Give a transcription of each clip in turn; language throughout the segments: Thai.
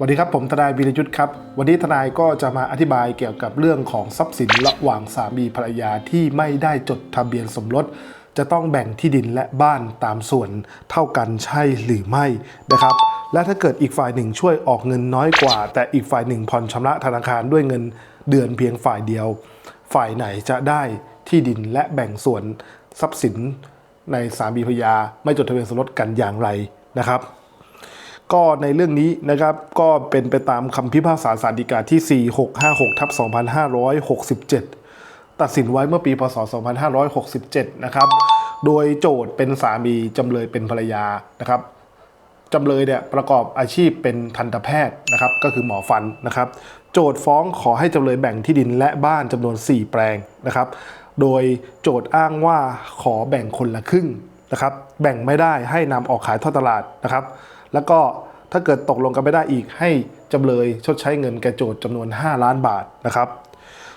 สวัสดีครับผมทนายวีรยุทธ์ครับ วันนี้ทนายก็จะมาอธิบายเกี่ยวกับเรื่องของทรัพย์สินระหว่างสามีภรรยาที่ไม่ได้จดทะเบียนสมรส จะต้องแบ่งที่ดินและบ้านตามส่วนเท่ากันใช่หรือไม่นะครับ และถ้าเกิดอีกฝ่ายหนึ่งช่วยออกเงินน้อยกว่า แต่อีกฝ่ายหนึ่งผ่อนชำระธนาคารด้วยเงินเดือนเพียงฝ่ายเดียว ฝ่ายไหนจะได้ที่ดินและแบ่งส่วนทรัพย์สินในสามีภรรยาไม่จดทะเบียนสมรสกันอย่างไรนะครับ ก็ในเรื่องนี้นะครับก็เป็นไปตามคำพิพากษาศาลฎีกาที่ 4656ทับ2567 ตัดสินไว้เมื่อปีพศ 2567 นะครับ โดยโจทย์เป็นสามีจำเลยเป็นภรรยานะครับจำเลยเนี่ยประกอบอาชีพเป็นทันตแพทย์นะครับก็คือหมอฟันนะครับ โจทย์ฟ้องขอให้จำเลยแบ่งที่ดินและบ้านจำนวน 4 แปลงนะครับ โดยโจทย์อ้างว่าขอแบ่งคนละครึ่งนะครับ แบ่งไม่ได้ให้นำออกขายทอดตลาดนะครับ แล้วก็ถ้าเกิดตกลงกันไม่ได้อีกให้จำเลยชดใช้เงินแก่โจทย์จำนวน 5 ล้านบาทนะครับ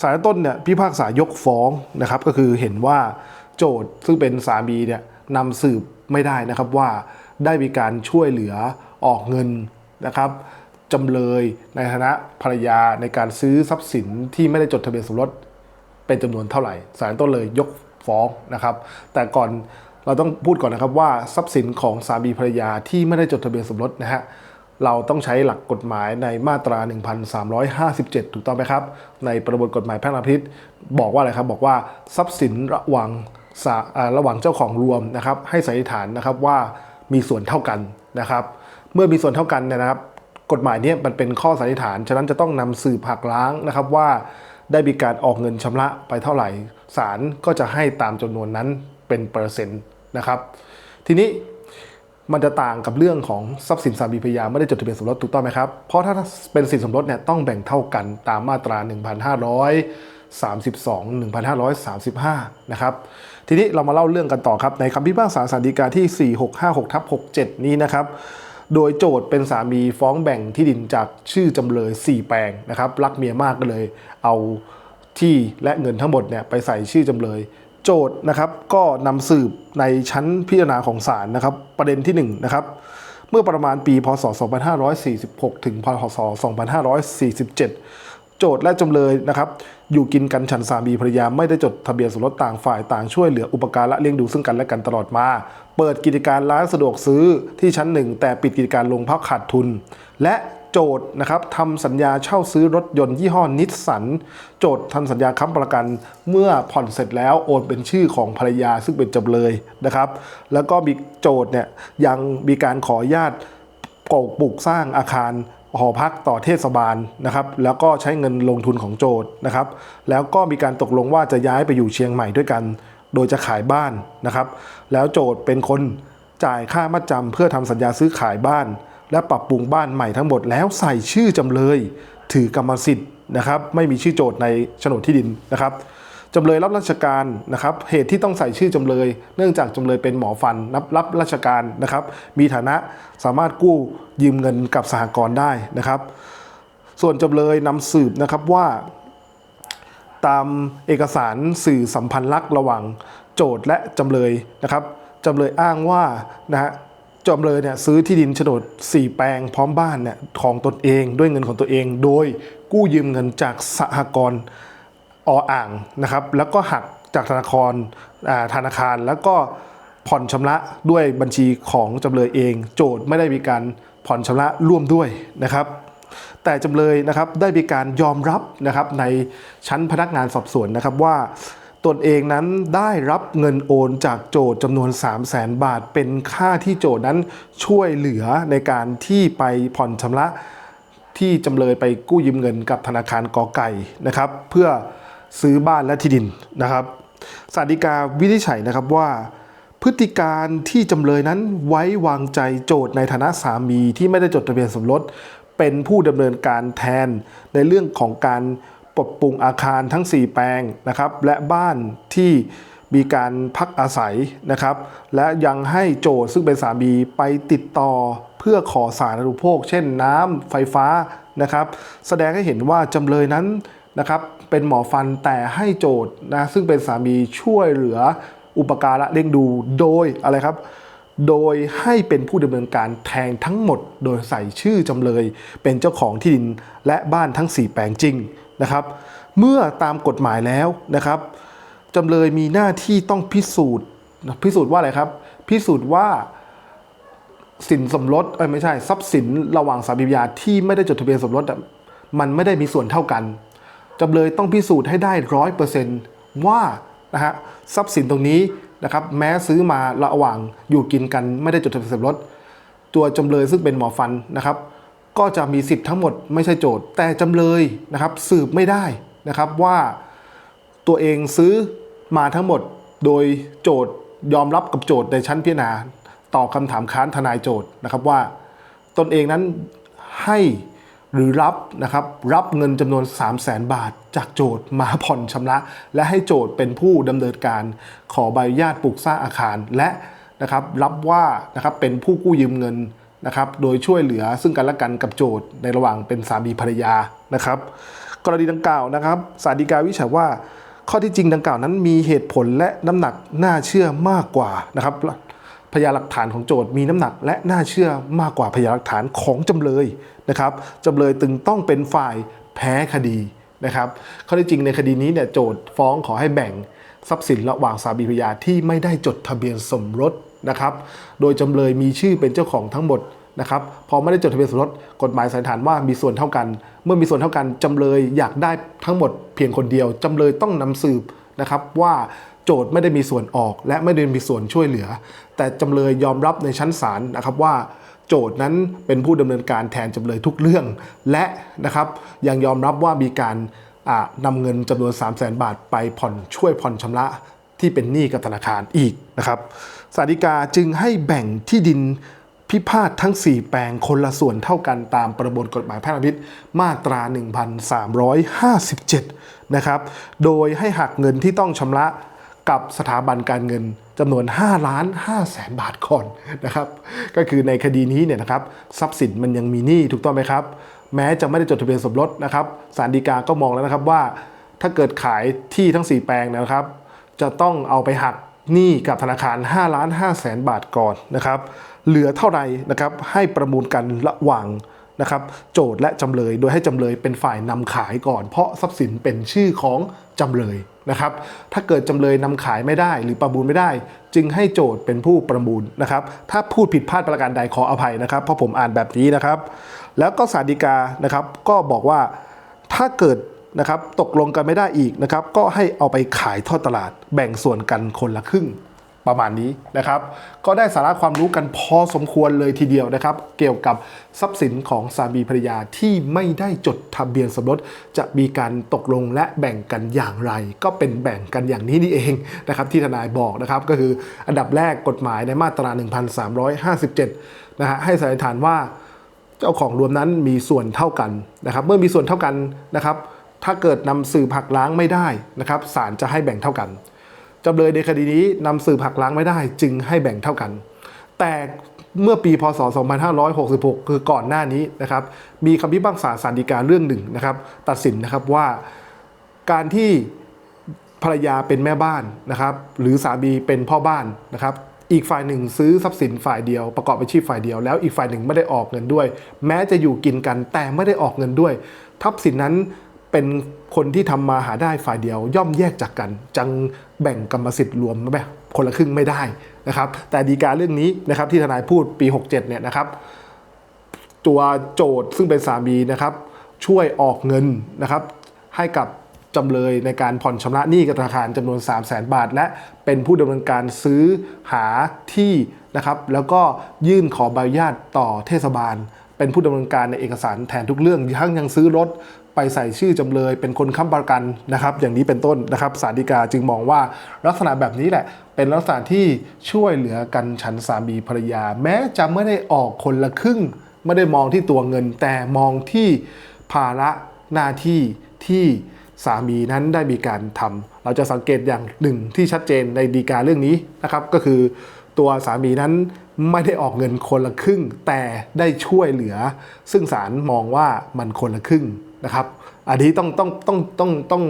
ศาลต้นเนี่ยพิพากษายกฟ้องนะครับ ก็คือเห็นว่าโจทย์ซึ่งเป็นสามีเนี่ยนำสืบไม่ได้นะครับว่าได้มีการช่วยเหลือออกเงินนะครับจำเลยในฐานะภรรยาในการซื้อทรัพย์สินที่ไม่ได้จดทะเบียนสมรสเป็นจำนวนเท่าไหร่ศาลต้นเลยยกฟ้องนะครับ แต่ก่อน เราต้องพูดก่อนนะครับว่าทรัพย์สินของสามีภรรยาที่ไม่ได้จดทะเบียนสมรสนะฮะเราต้องใช้หลักกฎหมายในมาตรา 1357 ถูกต้องไหมครับ ในประมวลกฎหมายแพ่งและพาณิชย์บอกว่าอะไรครับ บอกว่าทรัพย์สินระหว่างระหว่างเจ้าของรวมนะครับ ให้สันนิษฐานนะครับว่ามีส่วนเท่ากันนะครับ เมื่อมีส่วนเท่ากันนะครับ กฎหมายนี้มันเป็นข้อสันนิษฐาน ฉะนั้นจะต้องนำสืบหักล้างนะครับว่าได้มีการออกเงินชำระไปเท่าไหร่ศาลก็จะให้ตามจำนวนนั้นเป็นเปอร์เซ็นต์ นะครับ ทีนี้มันจะต่างกับเรื่องของทรัพย์สินสามีภรรยาไม่ได้จดทะเบียนสมรสถูกต้องไหมครับ เพราะถ้าเป็นสินสมรสเนี่ยต้องแบ่งเท่ากันตามมาตรา 1532 1535 นะครับ ทีนี้เรามาเล่าเรื่องกันต่อครับ ในคำพิพากษาสารดีกาที่ 4656ทับ67 นี้นะครับ โดยโจทย์เป็นสามีฟ้องแบ่งที่ดินจากชื่อจำเลย 4 แปลงนะครับ รักเมียมากก็เลย เอาที่และเงินทั้งหมดเนี่ยไปใส่ชื่อจำเลย โจทย์นะครับก็นำสืบในชั้นพิจารณาของศาลนะครับ ประเด็นที่1นะครับเมื่อประมาณปีพศ 2546 ถึงพศ 2547 โจทย์และจำเลยนะครับ อยู่กินกันฉันสามีภรรยาไม่ได้จดทะเบียนสมรสต่างฝ่ายต่างช่วยเหลืออุปการะเลี้ยงดูซึ่งกันและกันตลอดมา เปิดกิจการร้านสะดวกซื้อที่ชั้นหนึ่งแต่ปิดกิจการลงเพราะขาดทุน และ โจทย์นะครับทำสัญญาเช่าซื้อรถยนต์ยี่ห้อนิสสันโจทย์ทำสัญญาค้ำประกัน เมื่อผ่อนเสร็จแล้วโอนเป็นชื่อของภรรยาซึ่งเป็นจำเลยนะครับ แล้วก็มีโจทย์เนี่ยยังมีการขออนุญาตก่อปลูกสร้างอาคารหอพักต่อเทศบาลนะครับ แล้วก็ใช้เงินลงทุนของโจทย์นะครับ แล้วก็มีการตกลงว่าจะย้ายไปอยู่เชียงใหม่ด้วยกัน โดยจะขายบ้านนะครับ แล้วโจทย์เป็นคนจ่ายค่ามัดจำเพื่อทำสัญญาซื้อขายบ้าน และปรับปรุงบ้านใหม่ทั้งหมดแล้วใส่ชื่อจำเลย ถือกรรมสิทธิ์นะครับ ไม่มีชื่อโจทย์ในโฉนดที่ดินนะครับจำเลยรับราชการนะครับ เหตุที่ต้องใส่ชื่อจำเลย เนื่องจากจำเลยเป็นหมอฟันรับรับราชการนะครับ มีฐานะสามารถกู้ยืมเงินกับสหกรณ์ได้นะครับ ส่วนจำเลยนำสืบนะครับว่าตามเอกสารสื่อสัมพันธ์ลักษณ์ระหว่างโจทย์และจำเลยนะครับจำเลยอ้างว่านะฮะ จำเลยเนี่ยซื้อที่ดินโฉนด 4 แปลงพร้อมบ้านเนี่ยของตนเองด้วยเงินของตัวเอง โดยกู้ยืมเงินจากสหกรณ์ออ่างนะครับ แล้วก็หักจากธนาคารธนาคาร แล้วก็ผ่อนชำระด้วยบัญชีของจำเลยเอง โจทย์ไม่ได้มีการผ่อนชำระร่วมด้วยนะครับแต่จำเลยนะครับได้มีการยอมรับนะครับในชั้นพนักงานสอบสวนนะครับว่า ตนเองนั้นได้รับเงินโอนจากโจทย์จำนวน 3 0 0แสนบาท เป็นค่าที่โจทย์นั้นช่วยเหลือในการที่ไปผ่อนชำระที่จำเลยไปกู้ยืมเงินกับธนาคารกอไก่นะครับ เพื่อซื้อบ้านและที่ดินนะครับสารดีกาวินิจฉัยนะครับว่า พฤติการที่จำเลยนั้นไว้วางใจโจทย์ในฐานะสามีที่ไม่ได้จดทะเบียนสมรสเป็นผู้ดำเนินการแทนในเรื่องของการ ปรับปรุงอาคารทั้ง 4 แปลงนะครับ และบ้านที่มีการพักอาศัยนะครับ และยังให้โจทย์ซึ่งเป็นสามีไปติดต่อเพื่อขอสารอนุโภค เช่นน้ำไฟฟ้านะครับ แสดงให้เห็นว่าจำเลยนั้นนะครับเป็นหมอฟันแต่ให้โจทย์นะซึ่งเป็นสามีช่วยเหลืออุปการะเลี้ยงดูโดยอะไรครับ โดยให้เป็นผู้ดำเนินการแทงทั้งหมด โดยใส่ชื่อจำเลยเป็นเจ้าของที่ดินและบ้านทั้ง 4 แปลงจริง นะครับ เมื่อตามกฎหมายแล้วนะครับจำเลยมีหน้าที่ต้องพิสูจน์พิสูจน์ว่าอะไรครับ พิสูจน์ว่าสินสมรสไม่ใช่ทรัพย์สินระหว่างสามีภรรยาที่ไม่ได้จดทะเบียนสมรสมันไม่ได้มีส่วนเท่ากันจำเลยต้องพิสูจน์ให้ได้ร้อยเปอร์เซนต์ว่านะฮะทรัพย์สินตรงนี้นะครับแม้ซื้อมาระหว่างอยู่กินกันไม่ได้จดทะเบียนสมรสตัวจำเลยซึ่งเป็นหมอฟันนะครับ ก็จะมีสิทธิ์ทั้งหมดไม่ใช่โจทย์แต่จำเลยนะครับสืบไม่ได้นะครับว่าตัวเองซื้อมาทั้งหมดโดยโจทย์ยอมรับกับโจทย์ในชั้นพิจารณาตอบคำถามค้านทนายโจทย์นะครับว่า ตนเองนั้นให้หรือรับนะครับรับเงินจำนวน 3 0 0แสนบาท จากโจทย์มาผ่อนชำระ และให้โจทย์เป็นผู้ดำเนินการขอใบอนุญาตปลูกสร้างอาคารและนะครับรับว่านะครับเป็นผู้กู้ยืมเงิน นะครับ โดยช่วยเหลือซึ่งกันและกันกับโจทย์ในระหว่างเป็นสามีภรรยานะครับ กรณีดังกล่าวนะครับศาลฎีกาวิจัยว่า ข้อที่จริงดังกล่าวนั้นมีเหตุผลและน้ำหนักน่าเชื่อมากกว่านะครับพยานหลักฐานของโจทย์มีน้ำหนักและน่าเชื่อมากกว่าพยานหลักฐานของจำเลยนะครับจำเลยตึงต้องเป็นฝ่ายแพ้คดีนะครับข้อที่จริงในคดีนี้เนี่ยโจทย์ฟ้องขอให้แบ่งทรัพย์สินระหว่างสามีภรรยาที่ไม่ได้จดทะเบียนสมรส นะครับ โดยจำเลยมีชื่อเป็นเจ้าของทั้งหมดนะครับ พอไม่ได้จดทะเบียนสมรสกฎหมายสันนิษฐานว่ามีส่วนเท่ากัน เมื่อมีส่วนเท่ากันจำเลยอยากได้ทั้งหมดเพียงคนเดียวจำเลยต้องนำสืบนะครับว่าโจทย์ไม่ได้มีส่วนออกและไม่ได้มีส่วนช่วยเหลือ แต่จำเลยยอมรับในชั้นศาลนะครับว่าโจทย์นั้นเป็นผู้ดำเนินการแทนจำเลยทุกเรื่อง และนะครับยังยอมรับว่ามีการนำเงินจำนวน 3 0 0แสนบาทไปผ่อนช่วยผ่อนชำระที่เป็นหนี้กับธนาคารอีกนะครับ สาริกาจึงให้แบ่งที่ดินพิพาททั้ง 4 แปลงคนละส่วนเท่ากันตามประมวลกฎหมายแพ่งและพาณิชย์มาตรา 1357 นะครับ โดยให้หักเงินที่ต้องชำระกับสถาบันการเงินจำนวน 5 ล้าน5แสนบาทก่อนนะครับ ก็คือในคดีนี้เนี่ยนะครับทรัพย์สินมันยังมีหนี้ถูกต้องไหมครับ แม้จะไม่ได้จดทะเบียนสมรสนะครับศาลฎีกาก็มองแล้วนะครับว่า ถ้าเกิดขายที่ทั้ง 4 แปลงนะครับ จะต้องเอาไปหัก หนี้กับธนาคาร5ล้าน5แสนบาทก่อนนะครับ เหลือเท่าไหร่นะครับให้ประมูลกันระหว่างนะครับโจทย์และจำเลย โดยให้จำเลยเป็นฝ่ายนำขายก่อน เพราะทรัพย์สินเป็นชื่อของจำเลยนะครับ ถ้าเกิดจำเลยนำขายไม่ได้หรือประมูลไม่ได้ จึงให้โจทย์เป็นผู้ประมูลนะครับ ถ้าพูดผิดพลาดประการใดขออภัยนะครับ เพราะผมอ่านแบบนี้นะครับ แล้วก็ศาลฎีกานะครับก็บอกว่าถ้าเกิด นะครับตกลงกันไม่ได้อีกนะครับ ก็ให้เอาไปขายทอดตลาด แบ่งส่วนกันคนละครึ่งประมาณนี้นะครับ ก็ได้สาระความรู้กันพอสมควรเลยทีเดียวนะครับ เกี่ยวกับทรัพย์สินของสามีภรรยาที่ไม่ได้จดทะเบียนสมรส จะมีการตกลงและแบ่งกันอย่างไร ก็เป็นแบ่งกันอย่างนี้นี่เองนะครับ ที่ทนายบอกนะครับ ก็คืออันดับแรกกฎหมายในมาตรา 1357 นะฮะให้สันนิษฐานว่า เจ้าของรวมนั้นมีส่วนเท่ากันนะครับ เมื่อมีส่วนเท่ากันนะครับ ถ้าเกิดนำสืบหักล้างไม่ได้นะครับศาลจะให้แบ่งเท่ากันจำเลยในคดีนี้นำสืบหักล้างไม่ได้จึงให้แบ่งเท่ากัน แต่เมื่อปีพศ 2566 คือก่อนหน้านี้นะครับ มีคำพิพากษาศาลฎีกาเรื่องหนึ่งนะครับ ตัดสินนะครับว่าการที่ภรรยาเป็นแม่บ้านนะครับ หรือสามีเป็นพ่อบ้านนะครับ อีกฝ่ายหนึ่งซื้อทรัพย์สินฝ่ายเดียว ประกอบอาชีพฝ่ายเดียว แล้วอีกฝ่ายหนึ่งไม่ได้ออกเงินด้วย แม้จะอยู่กินกันแต่ไม่ได้ออกเงินด้วยทรัพย์สินนั้น เป็นคนที่ทำมาหาได้ฝ่ายเดียว ย่อมแยกจากกัน จังแบ่งกรรมสิทธิ์รวมแบบคนละครึ่งไม่ได้นะครับ แต่ดีกาเรื่องนี้นะครับที่ทนายพูดปี 67เนี่ยนะครับ ตัวโจทย์ซึ่งเป็นสามีนะครับ ช่วยออกเงินนะครับ ให้กับจำเลยในการผ่อนชำระหนี้กับธนาคารจำนวน 3 0 0แสนบาท และเป็นผู้ดำเนินการซื้อหาที่นะครับ แล้วก็ยื่นขอใบอนุญาตต่อเทศบาล เป็นผู้ดำเนินการในเอกสารแทนทุกเรื่องทั้งยังซื้อรถ ไปใส่ชื่อจำเลยเป็นคนค้ำประกันนะครับ อย่างนี้เป็นต้นนะครับศาลฎีกาจึงมองว่าลักษณะแบบนี้แหละ เป็นลักษณะที่ช่วยเหลือกันฉันสามีภรรยา แม้จะไม่ได้ออกคนละครึ่ง ไม่ได้มองที่ตัวเงิน แต่มองที่ภาระหน้าที่ที่สามีนั้นได้มีการทำเราจะสังเกตอย่างหนึ่งที่ชัดเจนในดีกาเรื่องนี้นะครับ ก็คือตัวสามีนั้นไม่ได้ออกเงินคนละครึ่ง แต่ได้ช่วยเหลือ ซึ่งศาลมองว่ามันคนละครึ่ง นะครับอันนี้ต้องต้องต้องต้องต้อง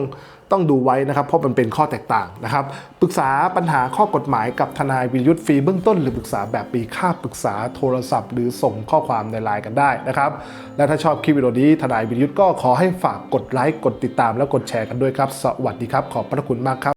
ต้องดูไว้นะครับเพราะมันเป็นข้อแตกต่างนะครับปรึกษาปัญหาข้อกฎหมายกับทนายวิยุทธ์ฟรีเบื้องต้น หรือปรึกษาแบบปีค่าปรึกษาโทรศัพท์ หรือส่งข้อความในไลน์กันได้นะครับและถ้าชอบคลิปวิดีโอนี้ทนายวิยุทธ์ก็ขอให้ฝากกดไลค์กดติดตามและกดแชร์กันด้วยครับ สวัสดีครับ ขอบพระคุณมากครับ